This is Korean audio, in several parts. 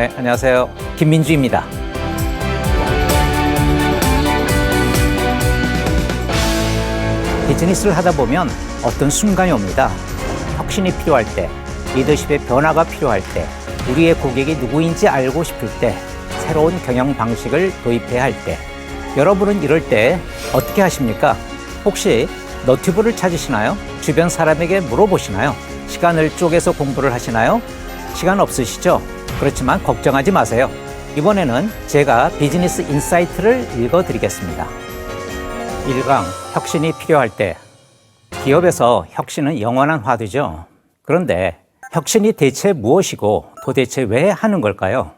네, 안녕하세요. 김민주입니다. 비즈니스를 하다 보면 어떤 순간이 옵니다. 혁신이 필요할 때, 리더십의 변화가 필요할 때, 우리의 고객이 누구인지 알고 싶을 때, 새로운 경영 방식을 도입해야 할 때, 여러분은 이럴 때 어떻게 하십니까? 혹시 너튜브를 찾으시나요? 주변 사람에게 물어보시나요? 시간을 쪼개서 공부를 하시나요? 시간 없으시죠? 그렇지만 걱정하지 마세요. 이번에는 제가 비즈니스 인사이트를 읽어 드리겠습니다. 1강 혁신이 필요할 때 기업에서 혁신은 영원한 화두죠. 그런데 혁신이 대체 무엇이고 도대체 왜 하는 걸까요?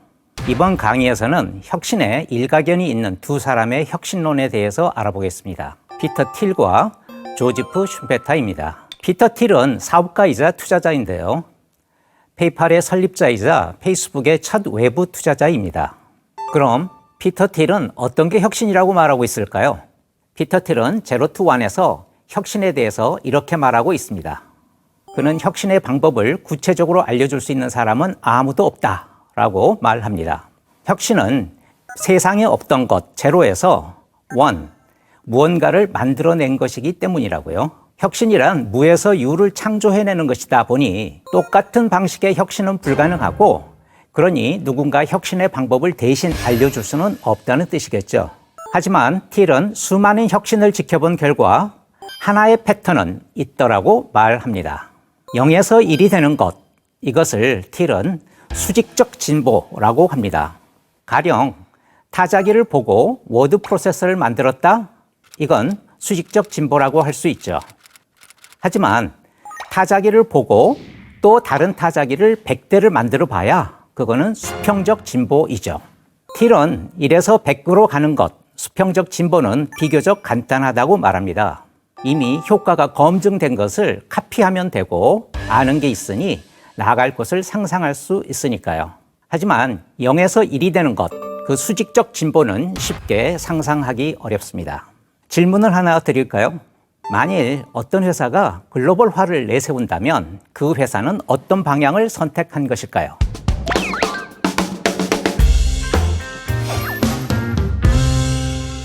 이번 강의에서는 혁신에 일가견이 있는 두 사람의 혁신론에 대해서 알아보겠습니다. 피터 틸과 조지프 슈페타입니다. 피터 틸은 사업가이자 투자자인데요. 페이팔의 설립자이자 페이스북의 첫 외부 투자자입니다. 그럼 피터 틸은 어떤 게 혁신이라고 말하고 있을까요? 피터 틸은 제로 투 원에서 혁신에 대해서 이렇게 말하고 있습니다. 그는 혁신의 방법을 구체적으로 알려줄 수 있는 사람은 아무도 없다 라고 말합니다. 혁신은 세상에 없던 것 제로에서 원 무언가를 만들어낸 것이기 때문이라고요. 혁신이란 무에서 유를 창조해내는 것이다 보니 똑같은 방식의 혁신은 불가능하고 그러니 누군가 혁신의 방법을 대신 알려줄 수는 없다는 뜻이겠죠. 하지만 틸은 수많은 혁신을 지켜본 결과 하나의 패턴은 있더라고 말합니다. 0에서 1이 되는 것, 이것을 틸은 수직적 진보라고 합니다. 가령 타자기를 보고 워드 프로세서를 만들었다? 이건 수직적 진보라고 할 수 있죠. 하지만 타자기를 보고 또 다른 타자기를 100대를 만들어 봐야 그거는 수평적 진보이죠. 틸은 1에서 100으로 가는 것, 수평적 진보는 비교적 간단하다고 말합니다. 이미 효과가 검증된 것을 카피하면 되고 아는 게 있으니 나아갈 곳을 상상할 수 있으니까요. 하지만 0에서 1이 되는 것, 그 수직적 진보는 쉽게 상상하기 어렵습니다. 질문을 하나 드릴까요? 만일 어떤 회사가 글로벌화를 내세운다면 그 회사는 어떤 방향을 선택한 것일까요?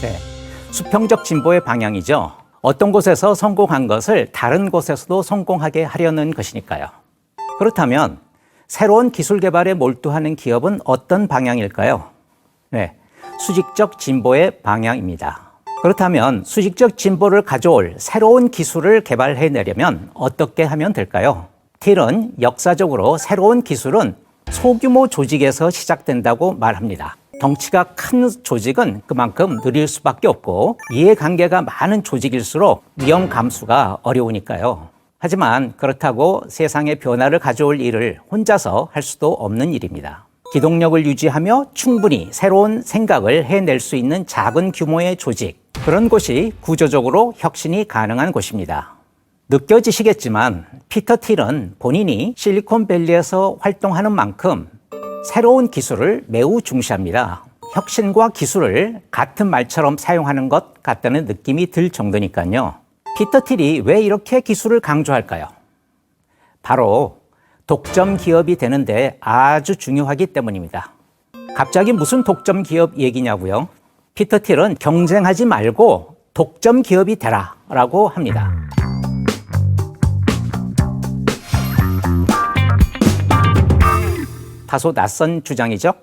네, 수평적 진보의 방향이죠. 어떤 곳에서 성공한 것을 다른 곳에서도 성공하게 하려는 것이니까요. 그렇다면 새로운 기술 개발에 몰두하는 기업은 어떤 방향일까요? 네, 수직적 진보의 방향입니다. 그렇다면 수직적 진보를 가져올 새로운 기술을 개발해내려면 어떻게 하면 될까요? 틸은 역사적으로 새로운 기술은 소규모 조직에서 시작된다고 말합니다. 덩치가 큰 조직은 그만큼 느릴 수밖에 없고 이해관계가 많은 조직일수록 위험 감수가 어려우니까요. 하지만 그렇다고 세상의 변화를 가져올 일을 혼자서 할 수도 없는 일입니다. 기동력을 유지하며 충분히 새로운 생각을 해낼 수 있는 작은 규모의 조직, 그런 곳이 구조적으로 혁신이 가능한 곳입니다. 느껴지시겠지만 피터 틸은 본인이 실리콘밸리에서 활동하는 만큼 새로운 기술을 매우 중시합니다. 혁신과 기술을 같은 말처럼 사용하는 것 같다는 느낌이 들 정도니까요. 피터 틸이 왜 이렇게 기술을 강조할까요? 바로 독점 기업이 되는데 아주 중요하기 때문입니다. 갑자기 무슨 독점 기업 얘기냐고요? 피터 틸은 경쟁하지 말고 독점 기업이 되라 라고 합니다. 다소 낯선 주장이죠?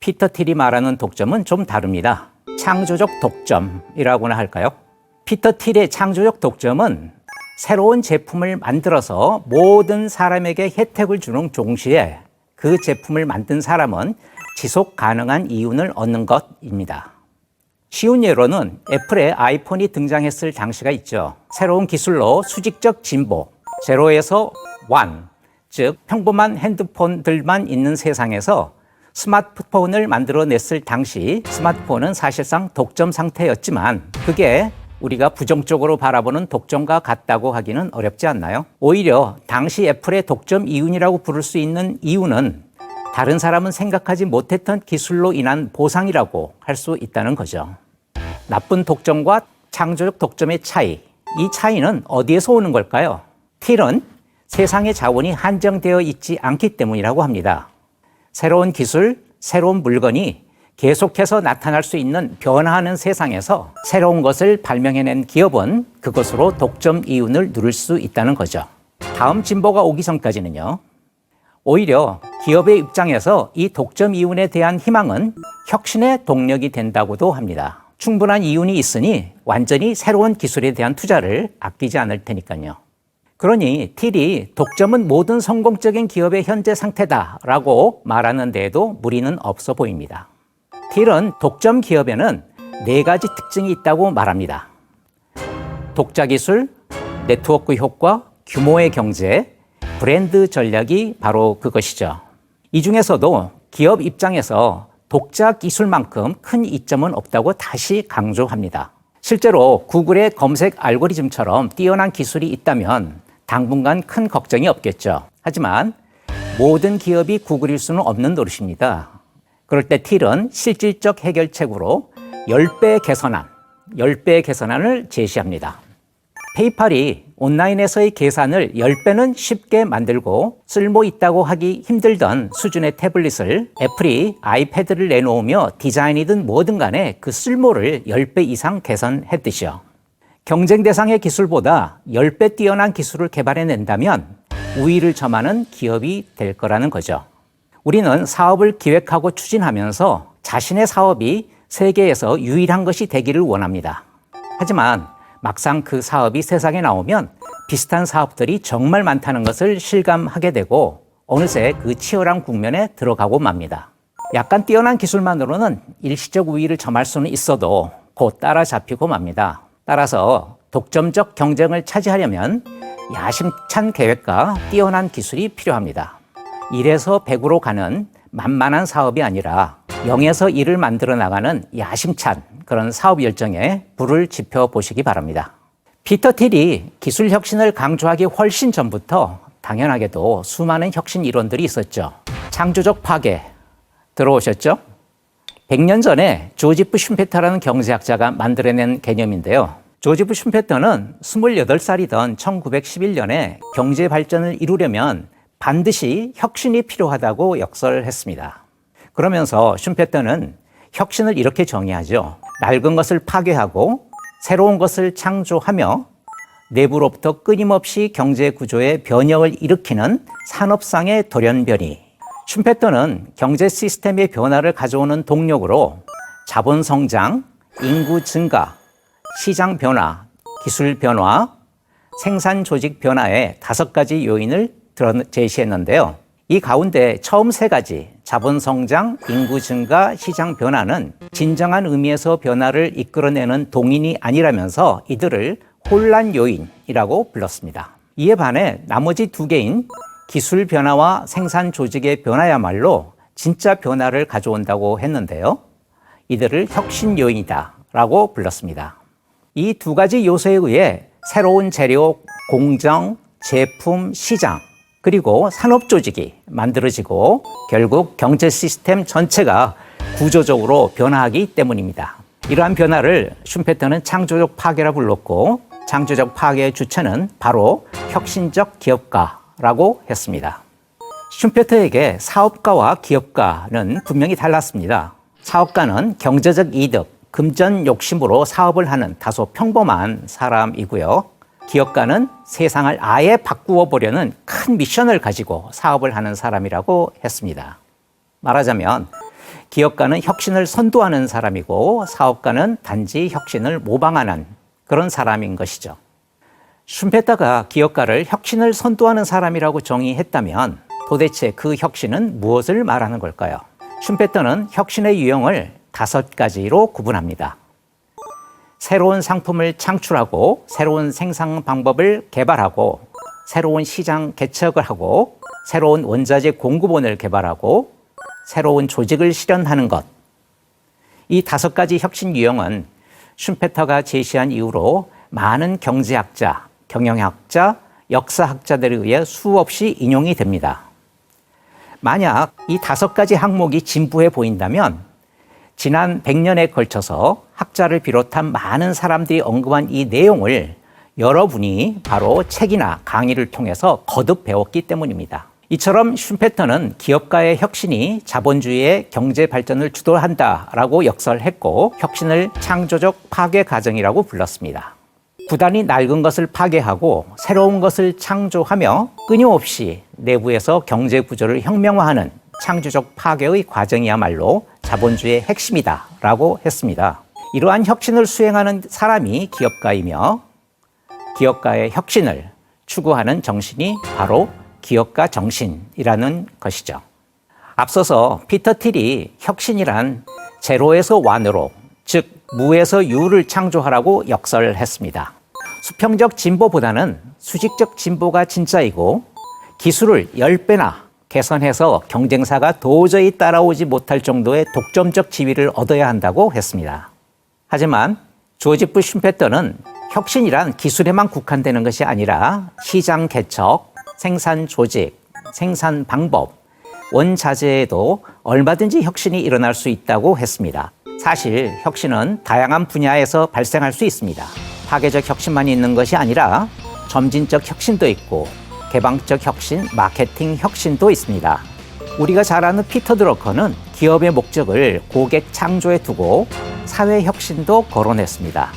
피터 틸이 말하는 독점은 좀 다릅니다. 창조적 독점이라고나 할까요? 피터 틸의 창조적 독점은 새로운 제품을 만들어서 모든 사람에게 혜택을 주는 동시에 그 제품을 만든 사람은 지속 가능한 이윤을 얻는 것입니다. 쉬운 예로는 애플의 아이폰이 등장했을 당시가 있죠. 새로운 기술로 수직적 진보, 제로에서 완, 즉 평범한 핸드폰들만 있는 세상에서 스마트폰을 만들어냈을 당시 스마트폰은 사실상 독점 상태였지만 그게 우리가 부정적으로 바라보는 독점과 같다고 하기는 어렵지 않나요? 오히려 당시 애플의 독점 이윤이라고 부를 수 있는 이유는 다른 사람은 생각하지 못했던 기술로 인한 보상이라고 할 수 있다는 거죠. 나쁜 독점과 창조적 독점의 차이. 이 차이는 어디에서 오는 걸까요? 틸은 세상의 자원이 한정되어 있지 않기 때문이라고 합니다. 새로운 기술, 새로운 물건이 계속해서 나타날 수 있는 변화하는 세상에서 새로운 것을 발명해낸 기업은 그것으로 독점 이윤을 누릴 수 있다는 거죠. 다음 진보가 오기 전까지는요. 오히려 기업의 입장에서 이 독점 이윤에 대한 희망은 혁신의 동력이 된다고도 합니다. 충분한 이윤이 있으니 완전히 새로운 기술에 대한 투자를 아끼지 않을 테니까요. 그러니 틸이 독점은 모든 성공적인 기업의 현재 상태다라고 말하는 데에도 무리는 없어 보입니다. 틸은 독점 기업에는 네 가지 특징이 있다고 말합니다. 독자 기술, 네트워크 효과, 규모의 경제, 브랜드 전략이 바로 그것이죠. 이 중에서도 기업 입장에서 독자 기술만큼 큰 이점은 없다고 다시 강조합니다. 실제로 구글의 검색 알고리즘처럼 뛰어난 기술이 있다면 당분간 큰 걱정이 없겠죠. 하지만 모든 기업이 구글일 수는 없는 노릇입니다. 그럴 때 틸은 실질적 해결책으로 10배 개선안, 10배 개선안을 제시합니다. 페이팔이 온라인에서의 계산을 10배는 쉽게 만들고 쓸모 있다고 하기 힘들던 수준의 태블릿을 애플이 아이패드를 내놓으며 디자인이든 뭐든 간에 그 쓸모를 10배 이상 개선했듯이요. 경쟁 대상의 기술보다 10배 뛰어난 기술을 개발해낸다면 우위를 점하는 기업이 될 거라는 거죠. 우리는 사업을 기획하고 추진하면서 자신의 사업이 세계에서 유일한 것이 되기를 원합니다. 하지만 막상 그 사업이 세상에 나오면 비슷한 사업들이 정말 많다는 것을 실감하게 되고 어느새 그 치열한 국면에 들어가고 맙니다. 약간 뛰어난 기술만으로는 일시적 우위를 점할 수는 있어도 곧 따라잡히고 맙니다. 따라서 독점적 경쟁을 차지하려면 야심찬 계획과 뛰어난 기술이 필요합니다. 1에서 100으로 가는 만만한 사업이 아니라 0에서 1을 만들어 나가는 야심찬 그런 사업 열정에 불을 지펴 보시기 바랍니다. 피터 틸이 기술 혁신을 강조하기 훨씬 전부터 당연하게도 수많은 혁신 이론들이 있었죠. 창조적 파괴 들어오셨죠? 100년 전에 조지프 슌페터라는 경제학자가 만들어낸 개념인데요. 조지프 슌페터는 28살이던 1911년에 경제 발전을 이루려면 반드시 혁신이 필요하다고 역설했습니다. 그러면서 슌페터는 혁신을 이렇게 정의하죠. 낡은 것을 파괴하고 새로운 것을 창조하며 내부로부터 끊임없이 경제 구조의 변혁을 일으키는 산업상의 돌연변이. 슌페터는 경제 시스템의 변화를 가져오는 동력으로 자본 성장, 인구 증가, 시장 변화, 기술 변화, 생산 조직 변화의 다섯 가지 요인을 제시했는데요. 이 가운데 처음 세 가지 자본 성장, 인구 증가, 시장 변화는 진정한 의미에서 변화를 이끌어내는 동인이 아니라면서 이들을 혼란 요인이라고 불렀습니다. 이에 반해 나머지 두 개인 기술 변화와 생산 조직의 변화야말로 진짜 변화를 가져온다고 했는데요. 이들을 혁신 요인이다라고 불렀습니다. 이 두 가지 요소에 의해 새로운 재료, 공정, 제품, 시장, 그리고 산업 조직이 만들어지고 결국 경제 시스템 전체가 구조적으로 변화하기 때문입니다. 이러한 변화를 슌페터는 창조적 파괴라 불렀고 창조적 파괴의 주체는 바로 혁신적 기업가라고 했습니다. 슌페터에게 사업가와 기업가는 분명히 달랐습니다. 사업가는 경제적 이득, 금전 욕심으로 사업을 하는 다소 평범한 사람이고요. 기업가는 세상을 아예 바꾸어 보려는 큰 미션을 가지고 사업을 하는 사람이라고 했습니다. 말하자면 기업가는 혁신을 선도하는 사람이고 사업가는 단지 혁신을 모방하는 그런 사람인 것이죠. 슌페터가 기업가를 혁신을 선도하는 사람이라고 정의했다면 도대체 그 혁신은 무엇을 말하는 걸까요? 슌페터는 혁신의 유형을 다섯 가지로 구분합니다. 새로운 상품을 창출하고 새로운 생산 방법을 개발하고 새로운 시장 개척을 하고 새로운 원자재 공급원을 개발하고 새로운 조직을 실현하는 것. 이 다섯 가지 혁신 유형은 슌페터가 제시한 이후로 많은 경제학자, 경영학자, 역사학자들에 의해 수없이 인용이 됩니다. 만약 이 다섯 가지 항목이 진부해 보인다면 지난 100년에 걸쳐서 학자를 비롯한 많은 사람들이 언급한 이 내용을 여러분이 바로 책이나 강의를 통해서 거듭 배웠기 때문입니다. 이처럼 슈페터는 기업가의 혁신이 자본주의의 경제 발전을 주도한다라고 역설했고 혁신을 창조적 파괴 과정이라고 불렀습니다. 구단이 낡은 것을 파괴하고 새로운 것을 창조하며 끊임없이 내부에서 경제 구조를 혁명화하는 창조적 파괴의 과정이야말로 자본주의의 핵심이다라고 했습니다. 이러한 혁신을 수행하는 사람이 기업가이며 기업가의 혁신을 추구하는 정신이 바로 기업가 정신이라는 것이죠. 앞서서 피터 틸이 혁신이란 제로에서 완으로, 즉 무에서 유를 창조하라고 역설했습니다. 수평적 진보보다는 수직적 진보가 진짜이고 기술을 10배나 개선해서 경쟁사가 도저히 따라오지 못할 정도의 독점적 지위를 얻어야 한다고 했습니다. 하지만 조지 부 슈페터는 혁신이란 기술에만 국한되는 것이 아니라 시장 개척, 생산 조직, 생산 방법, 원자재에도 얼마든지 혁신이 일어날 수 있다고 했습니다. 사실 혁신은 다양한 분야에서 발생할 수 있습니다. 파괴적 혁신만이 있는 것이 아니라 점진적 혁신도 있고 개방적 혁신, 마케팅 혁신도 있습니다. 우리가 잘 아는 피터 드러커는 기업의 목적을 고객 창조에 두고 사회 혁신도 거론했습니다.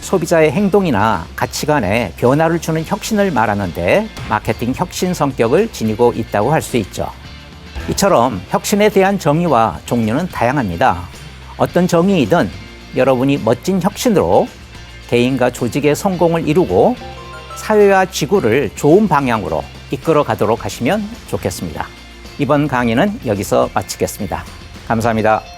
소비자의 행동이나 가치관에 변화를 주는 혁신을 말하는데 마케팅 혁신 성격을 지니고 있다고 할 수 있죠. 이처럼 혁신에 대한 정의와 종류는 다양합니다. 어떤 정의이든 여러분이 멋진 혁신으로 개인과 조직의 성공을 이루고 사회와 지구를 좋은 방향으로 이끌어 가도록 하시면 좋겠습니다. 이번 강의는 여기서 마치겠습니다. 감사합니다.